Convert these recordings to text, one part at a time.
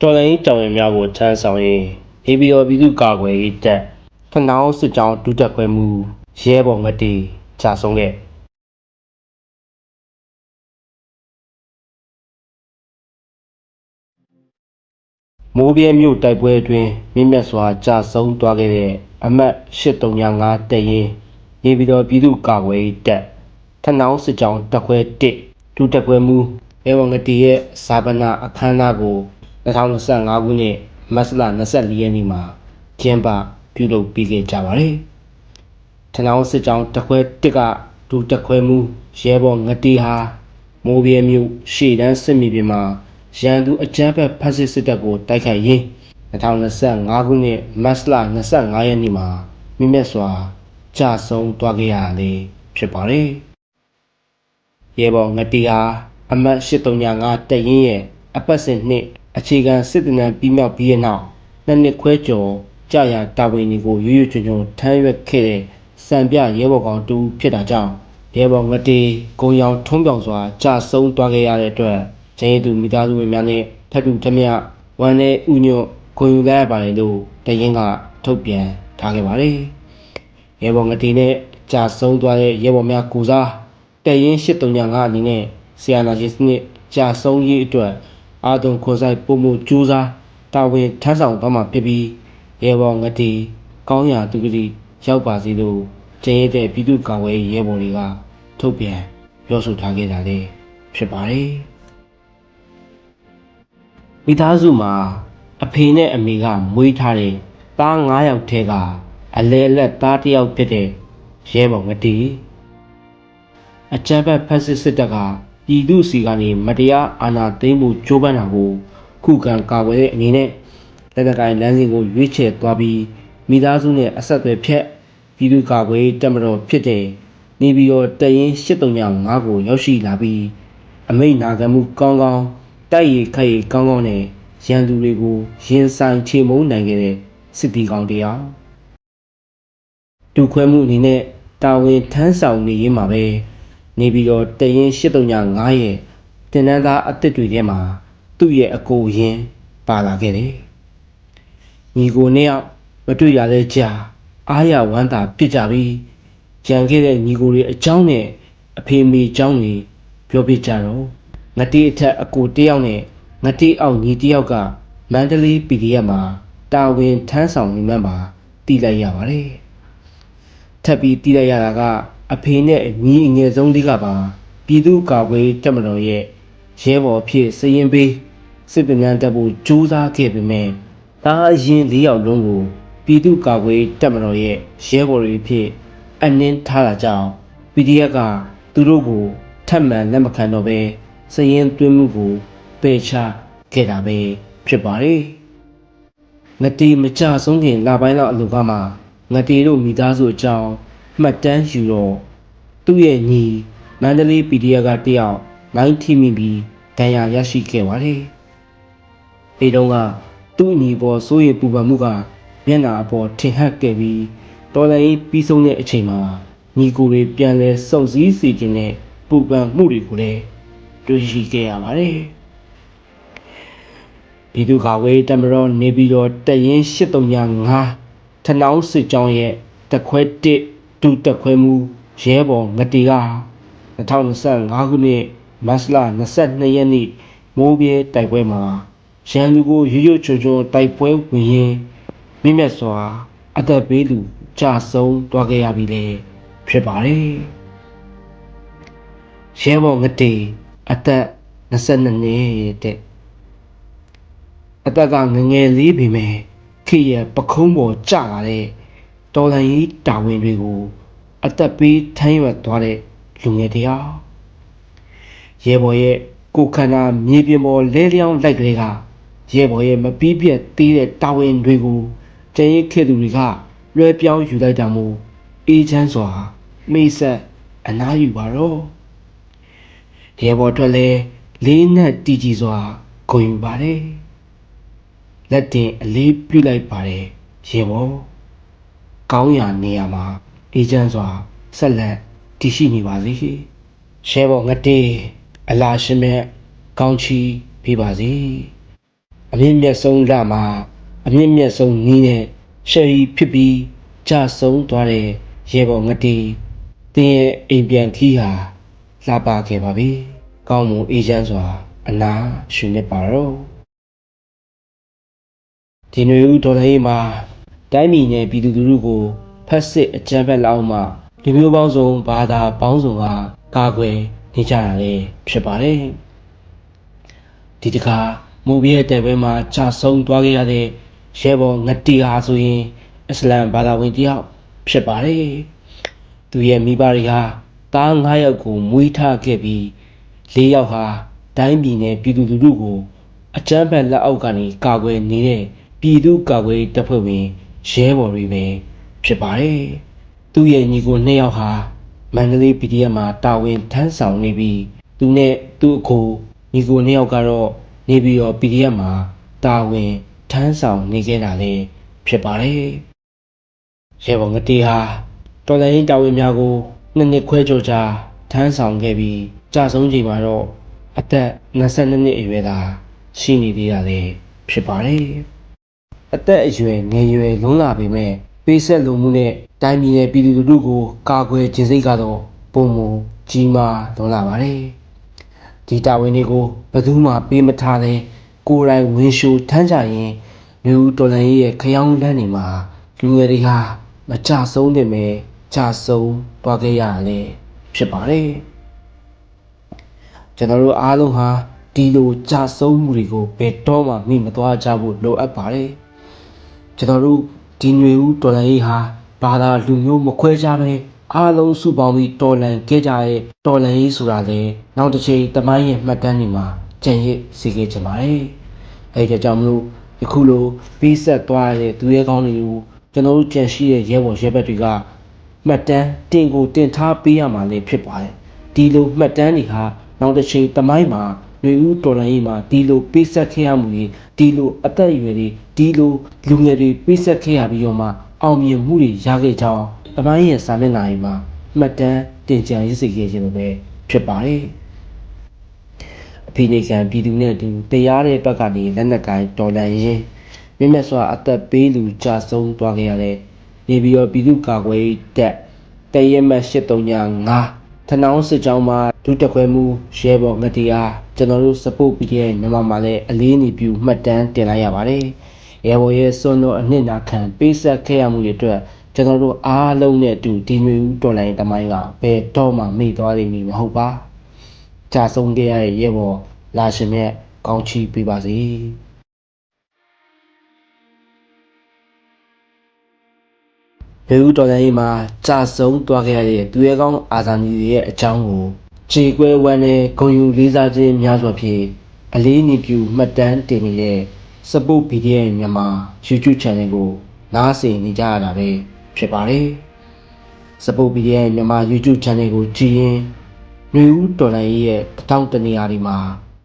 တော်လိုင်းတောင်ရင်များကိုထမ်းဆောင်ရင်အေဘီယောပြည်သူ့ကာကွယ်ရေးတပ်ဖနှောင်းစစ်ကြောင်းဒုတက်ခွဲမှုရဲဘော်ငတီကြာဆုံးခဲ့မိုးပြဲမြို့တိုက်ပွဲအတွင်းမြင့်မြတ်စွာကြာဆုံးသွားခဲ့တဲ့အမတ်8395တပ်ရင်းရေပြည်တော်ပြည်သူ့ကာကွယ်ရေးတပ်ထနှောင်းစစ်ကြောင်းတပ်ခွဲ1ဒုတက်ခွဲမှုရဲဘော်ငတီရဲ့ဇာပနာအခမ်းအနားကို 2025ခုနှစ်မတ်လ24ရက်နေ့မှာကျင်းပပြုလုပ်ပြီးခဲ့ကြပါတယ်။ထဏောင်းစစ်ကြောင်းတခွဲတစ်ကဒုတခွဲမှုရဲဘော်ငတီဟာမိုးပြဲမြို့ရှေ့တန်းစစ်မြေပြင်မှာရန်သူအကြမ်းဖက်ဖက်စစ်စစ်တပ်ကိုတိုက်ခိုက်ရင်း2025ခုနှစ်မတ်လ25ရက်နေ့မှာမိမျက်စွာကြာဆုံးသွားခဲ့ရလေဖြစ်ပါတယ်။ရဲဘော်ငတီဟာအမတ်835တက်ရင်ရဲ့အပတ်စဉ်နှစ် အခြေခံစစ်တနံပြီးမြောက်ပြီးတဲ့နောက်နှစ်နှစ်ခွဲကျော်ကြာရတာဝန်တွေကိုရွရွချွံချွံထမ်းရွက်ခဲ့တဲ့စံပြရဲဘော်ကောင်တူဖြစ်တာကြောင့်ရဲဘော်ငတီဂုံရောင်ထုံးပြောင်စွာကြာဆုံးသွားခဲ့ရတဲ့အတွက်ကျင်းသူမိသားစုဝင်များနဲ့ထပ်တူထမြဝမ်းနဲ့ဥညွတ်ဂုံယူလိုက်ရပါတယ်လို့တရင်ကထုတ်ပြန်ထားခဲ့ပါတယ်။ရဲဘော်ငတီနဲ့ကြာဆုံးသွားတဲ့ရဲဘော်များကိုစားတရင်835အနေနဲ့ဆီယနာရှင်စနစ်ကြာဆုံးရေးအတွက် အာတုံခွန်ဆိုင်ပုံမှုကြိုးစားတာဝန်ထမ်းဆောင်သွားမှာဖြစ်ပြီးရဲဘော်ငတီကောင်းရာသူကတိရောက်ပါစေလို့ကျင်းရတဲ့ပြည်သူ့ကာကွယ်ရေးရဲဘော်တွေကထုတ်ပြန်ပြောဆိုထားခဲ့တာလည်းဖြစ်ပါတယ်မိသားစုမှာအဖေနဲ့အမေကမွေးထားတဲ့သား9ယောက်ထဲကအလဲအလက်သားတစ်ယောက်ဖြစ်တဲ့ရဲဘော်ငတီအကြမ်းဖက်ဖက်စစ်စစ်တပ်က ပြည်သူစီကနေမတရားအာဏာသိမ်းမှုကြိုးပမ်းတာကိုခုခံကာကွယ်တဲ့အနေနဲ့လက်နက်ကိုင်လမ်းစဉ်ကိုရွေးချယ်သွားပြီးမိသားစုနဲ့အဆက်အသွယ်ဖြတ်ပြည်သူကာကွယ်ရေးတပ်မတော်ဖြစ်တဲ့နေပြည်တော်တရင်835ကိုရောက်ရှိလာပြီးအမိန့်နာခံမှုကောင်းကောင်းတိုက်ရိုက်ခိုက်ရိုက်ကောင်းကောင်းနဲ့ရန်သူတွေကိုရင်ဆိုင်ချေမှုန်းနိုင်ခဲ့တဲ့စစ်တီကောင်တရားတူခွဲမှုအနေနဲ့တာဝန်ထမ်းဆောင်နေရင်းမှာပဲ နေပြီးတော့တရင်835ရဲ့တင်နန်းသားအစ်စ်တွေထဲမှာသူ့ရဲ့အကိုရင်းပါလာခဲ့တယ်။ညီကိုနဲ့မတွေ့ရတဲ့ကြာအားရဝမ်းသာဖြစ်ကြပြီးကြံခဲ့တဲ့ညီကိုတွေအကြောင်းနဲ့အဖေမေအကြောင်းတွေပြောပြကြတော့ငတိအထက်အကိုတယောက်နဲ့ငတိအောက်ညီတယောက်ကမန္တလေး PDF မှာတာဝန်ထမ်းဆောင်နေမှန်းပါတည်လိုက်ရပါတယ်။ထပ်ပြီးတည်လိုက်ရတာက အဖေနဲ့ညီအငယ်ဆုံးလေးကပါပြည်သူ့ကာကွယ်ရေးတပ်မတော်ရဲ့ရဲဘော်ဖြစ်စရင်ပေးစစ်ပညာတပ်ဖို့ကြိုးစားခဲ့ပေမဲ့တားအရင်၄ယောက်လုံးကိုပြည်သူ့ကာကွယ်ရေးတပ်မတော်ရဲ့ရဲဘော်တွေဖြစ်အနှင်းထားတာကြောင့် PDF ကသူတို့ကိုထပ်မံလက်မခံတော့ပဲစရင်သွင်းမှုကိုပယ်ချခဲ့တာပဲဖြစ်ပါတယ်။ငတီမကြဆုံးခင်လပိုင်းလောက်အလိုကမှငတီတို့မိသားစုအကြောင်း မှတ်တမ်းယူတော့သူ့ရဲ့ညီမန္တလေး PDF ကတယောက်မိုင်းထိမိပြီးဒဏ်ရာရရှိခဲ့ပါတယ်။ဒီတုန်းကသူ့ညီပေါ်စိုးရိမ်ပူပန်မှုကမျက်နှာအပေါ်ထင်ဟပ်ခဲ့ပြီးတော်လည်းပြီးဆုံးတဲ့အချိန်မှာညီကိုတွေပြန်လဲစုံစည်းစီခြင်းနဲ့ပူပန်မှုတွေကိုလည်းတွေ့ရှိခဲ့ရပါတယ်။ပြည်သူ့ကာကွယ်ရေးတပ်မတော်နေပြည်တော်တပ်ရင်း835ထနောင်းစစ်ကြောင်းရဲ့တက်ခွဲ1ဒု တက်ခွဲမှုရဲဘော်ငတီက2025ခုနှစ်မတ်လ22ရက်နေ့မိုးပြဲတိုက်ပွဲမှာရန်သူကိုရွရွချွံချွံတိုက်ပွဲဝင်ရင်မိမျက်စွာ အသက်ပေးသူကြာဆုံးသွားခဲ့ရပြီလေဖြစ်ပါတယ်ရဲဘော်ငတီအသက်22နှစ်တဲ့အသက်ကငငယ်လေးပေမဲ့ခေရပခုံးပေါ်ကျလာတဲ့ တော်လန်ကြီးတာဝန်တွေကို အသက်ပေးထမ်းရွက်သွားတဲ့လူငယ်တယောက်ရဲဘော်ရဲ့ကိုယ်ခန္ဓာမြေပြင်ပေါ်လဲလျောင်းလိုက်ကလေးကရဲဘော်ရဲ့မပြီးပြတ်သေးတဲ့တာဝန်တွေကိုတရင်ခဲ့သူတွေကလွှဲပြောင်းယူလိုက်တာမို့အေးချမ်းစွာမိတ်ဆက်အနားယူပါတော့ရဲဘော်ထွက်လဲလေးနက်တီကြည်စွာဂုဏ်ယူပါတယ်လက်တင်အလေးပြုလိုက်ပါတယ်ရေဘော ကောင်းရာနေရာမှာအေဂျင့်စွာဆက်လက်တည်ရှိနေပါစေရှဲဘောငတေးအလားရှင်မဲ့ကောင်းချီးပြပါစေအမြင့်မြတ်ဆုံးလမှာအမြင့်မြတ်ဆုံးနီးနဲ့ရှယ်ရီဖြစ်ပြီးကြာဆုံးသွားတဲ့ရေပေါ်ငတိတင်းရဲ့အိမ်ပြန်ခီးဟာလှပခဲ့ပါပြီ။ကောင်းမွန်အေးချမ်းစွာအနာရှင်နေပါတော့ဒီနွေဦးဒေါ်လာရေးမှာ တိုင်းပြည်နဲ့ပြည်သူလူထုကိုဖက်စစ်အကြမ်းဖက်လောက်မှဒီမျိုးပေါင်းစုံဘာသာပေါင်းစုံကကာကွယ်နေကြတာလေဖြစ်ပါတယ်။ဒီတခါမူဘီရဲ့တဲ့ဘဲမှာကြာဆုံးသွားခဲ့ရတဲ့ရဲဘော်ငတိဟာဆိုရင်အစ္စလမ်ဘာသာဝင်တယောက်ဖြစ်ပါတယ်။သူရဲ့မိဘတွေဟာတား9ယောက်ကိုမွေးထားခဲ့ပြီး၄ယောက်ဟာတိုင်းပြည်နယ်ပြည်သူလူထုကိုအကြမ်းဖက်လက်အောက်ကနေကာကွယ်နေတဲ့ပြည်သူကာကွယ်ရေးတပ်ဖွဲ့ဝင် ရဲဘော်တွေပဲဖြစ်ပါတယ်။သူ့ရဲ့ညီကိုနှစ်ယောက်ဟာမန္တလေး PDF မှာတာဝန်ထမ်းဆောင်နေပြီးသူနဲ့သူ့အကိုညီကိုနှစ်ယောက်ကတော့နေပြီးတော့ PDF မှာတာဝန်ထမ်းဆောင်နေခဲ့တာလည်းဖြစ်ပါတယ်။ရဲဘော်ငတေဟာတော်လိုင်းတာဝန်များကိုနှစ်နှစ်ခွဲကျော်ကြာထမ်းဆောင်ခဲ့ပြီးကြာဆုံးချိန်မှာတော့အသက်22နှစ်အရွယ်သာရှိနေသေးတာလည်းဖြစ်ပါတယ်။ အသက်အရွယ်ငယ်ရွယ်လွန်းလာပေမဲ့ပေးဆက်လိုမှုနဲ့တိုင်းပြည်နယ်ပြည်သူလူထုကိုကာကွယ်ခြင်းစိတ်ကတော့ပုံမူကြီးမားလွန်းလာပါတယ်။ဒီတာဝန်တွေကိုဘယ်သူမှပေးမထားတဲ့ကိုယ်တိုင်ဝင်ရှိုထမ်းကြရင်လူတော်လန်ရေးရဲ့ခရောင်းလန်းနေမှာလူငယ်တွေဟာမကြဆုံးနေမယ်ကြဆုံးသွားခဲ့ရတယ်ဖြစ်ပါတယ်။ကျွန်တော်တို့အားလုံးဟာဒီလိုကြဆုံးမှုတွေကိုဘယ်တော့မှမိမသွားကြဖို့လိုအပ်ပါတယ်။ ကျွန်တော်တို့ဒီຫນွေဦးတော်လန်ရေးဟာဘာသာလူမျိုးမခွဲခြားပဲအားလုံးစုပေါင်းပြီးတော်လန်ခဲ့ကြတဲ့တော်လန်ရေးဆိုတာလေနောက်တစ်ချိန်တမိုင်းရဲ့မှတ်တမ်းတွေမှာကျန်ရစ်စေခဲ့ကြပါတယ်။အဲဒီကြောင့်မလို့ယခုလိုပြီးဆက်သွားတဲ့သူရဲကောင်းတွေကိုကျွန်တော်တို့ကြံရှိတဲ့ရဲဘော်ရဲဘက်တွေကမှတ်တမ်းတင်ကိုတင်ထားပေးရမှာလည်းဖြစ်ပါတယ်။ဒီလိုမှတ်တမ်းတွေဟာနောက်တစ်ချိန်တမိုင်းမှာ ຫນွေဦးတော်လန်ရေးမှာဒီလိုပေးဆက်ခဲ့ရမှုတွေဒီလိုအသက်အရွယ်တွေဒီလိုလူငယ်တွေပေးဆက်ခဲ့ရပြီးတော့မှအောင်မြင်မှုတွေရခဲ့ကြအောင်တမိုင်းရဲ့စာမျက်နှာတွေမှာမှတ်တမ်းတင်ကြံရစ်စေခဲ့ခြင်းလိုပဲဖြစ်ပါတယ်။အဖိနေကံပြည်သူနဲ့အတူတရားတဲ့ဘက်ကနေလက်နက်ကိုင်းတော်လန်ရင်မြင့်မြတ်စွာအသက်ပေးလူကြဆုံးသွားခဲ့ရတဲ့နေပြီးတော့ပြည်သူ့ကာကွယ်ရေးတပ်တရဲမတ်8395 ထနောင်းစစ်ကြောင်းမှာဒုတက်ခွဲမှုရဲဘော်ငတိအားကျွန်တော်တို့ support ပြီးတဲ့မြန်မာမှာလည်းအလေးနေပြုမှတ်တမ်းတင်လိုက်ရပါတယ်။ရဲဘော်ရဲ့စွန့်တော်အနှစ်နာခံပေးဆက်ခဲ့ရမှုတွေအတွက်ကျွန်တော်တို့အားလုံးနဲ့အတူဒီမျိုးတော်လိုင်းတမိုင်းကဘယ်တော့မှမေ့သွားလိမ့်မည်မဟုတ်ပါ။ကြာဆုံးခဲ့ရတဲ့ရဲဘော်လာရှင်မြတ်ကောင်းချီးပေးပါစေ။ ဘေဦးတော်လိုင်းမှာကြာဆုံးသွားခဲ့ရတဲ့သူရဲကောင်းအာဇာနည်တွေရဲ့အကြောင်းကိုခြေကွဲဝမ်းနဲ့ဂုံယူလေးစားခြင်းများစွာဖြင့်အလေးအနည်းပြုမှတ်တမ်းတင်နေတဲ့ Support PDF မြန်မာ YouTube Channel ကိုနားဆင်နေကြရတာပဲဖြစ်ပါတယ်။ Support PDF မြန်မာ YouTube Channel ကိုကြည့်ရင်ຫນွေဦးတော်လိုင်းရဲ့တထောင်တနေရာဒီမှာ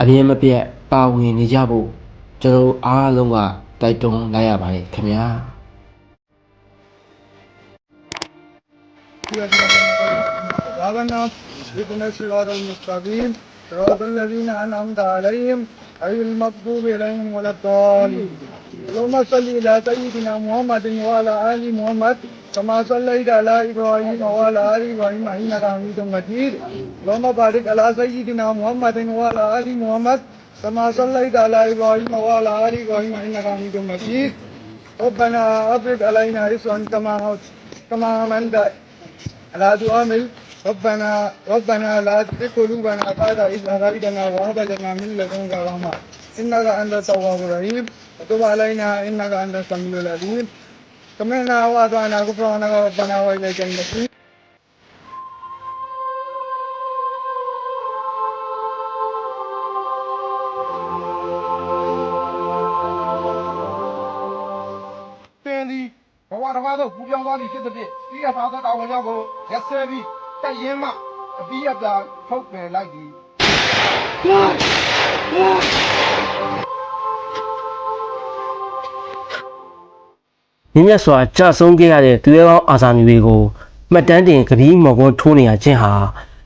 အမြင်မပြတ်ပါဝင်နေကြဖို့ကျွန်တော်တို့အားလုံးကတိုက်တွန်းလိုက်ရပါတယ်ခင်ဗျာ။ ربنا اهدنا الصراط المستقيم صراط الذين انعمت عليهم غير المغضوب عليهم ولا الضالين اللهم صل على سيدنا محمد وعلى آل محمد كما صليت على إبراهيم وعلى آل إبراهيم إنك حميد مجيد. اللهم بارك على سيدنا محمد وعلى آل محمد كما صليت على إبراهيم وعلى ال إبراهيم إنك حميد مجيد. ربنا أفرغ علينا رزقا كما كما منت على دعامل ربنا ربنا لا تزغ قلوبنا بعد إذ هديتنا وهب لنا من لدنك رحمة. إنك أنت التواب الرحيم. وتب علينا إنك أنت السميع العليم. سمعنا وأطعنا غفرانك ربنا وإليك المصير. ဘဝတစ်ပါးသို့ပူပြောင်းသွားသည်ဖြစ်သည်ဖြင့်ဤအသာသတော်ဝင်ကြောင့်ကိုရက်ဆဲပြီးတက်ရင်မှအပြီးအပြာထုတ်ပယ်လိုက်သည်မြင့်မြတ်စွာကြဆုံးခဲ့ရတဲ့သူရဲကောင်းအာဇာနည်တွေကိုမှတ်တမ်းတင်ကပီးမော်ကွန်းထိုးနေရခြင်းဟာ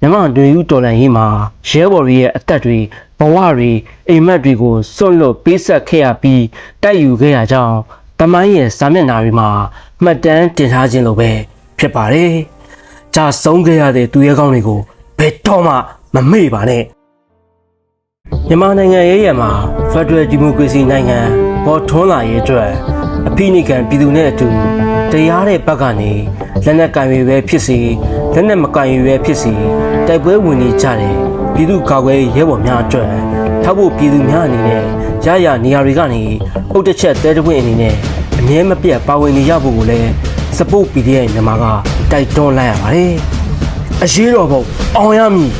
မြန်မာတွေဦးတော်လန်ရေးမှာရဲဘော်တွေရဲ့အသက်တွေဘဝတွေအိမ်မက်တွေကိုစွန့်လွတ်ပေးဆက်ခဲ့ရပြီးတိုက်ယူခဲ့ရကြောင်း တမိုင်းရဲ့စာမျက်နှာတွေမှာမှတ်တမ်းတင်ထားခြင်းလိုပဲဖြစ်ပါတယ်။ကြာဆုံးခဲ့ရတဲ့သူရဲကောင်းတွေကိုဘယ်တော့မှမမေ့ပါနဲ့။မြန်မာနိုင်ငံရဲ့ရမှာ Federal Democracy နိုင်ငံပေါ်ထွန်းလာရေးအတွက်အဖိနိကန်ပြည်သူနဲ့အတူတရားတဲ့ဘက်ကနေလက်နက်ကင်ရွေပဲဖြစ်စီလက်နက်မကင်ရွေပဲဖြစ်စီတိုက်ပွဲဝင်နေကြတယ်ပြည်သူကာကွယ်ရေးရဲဘော်များအတွက်ထောက်ဖို့ပြည်သူများအနေနဲ့ ရရနေရာတွေကနေပုတ်တစ်ချက်တဲတပွင့်အနေနဲ့အမြဲမပြတ်ပါဝင်နေရဖို့ကိုလည်း support PDF မြန်မာကတိုက်တွန်းလိုက်ရပါတယ်အရေးတော်ပုံအောင်ရမည်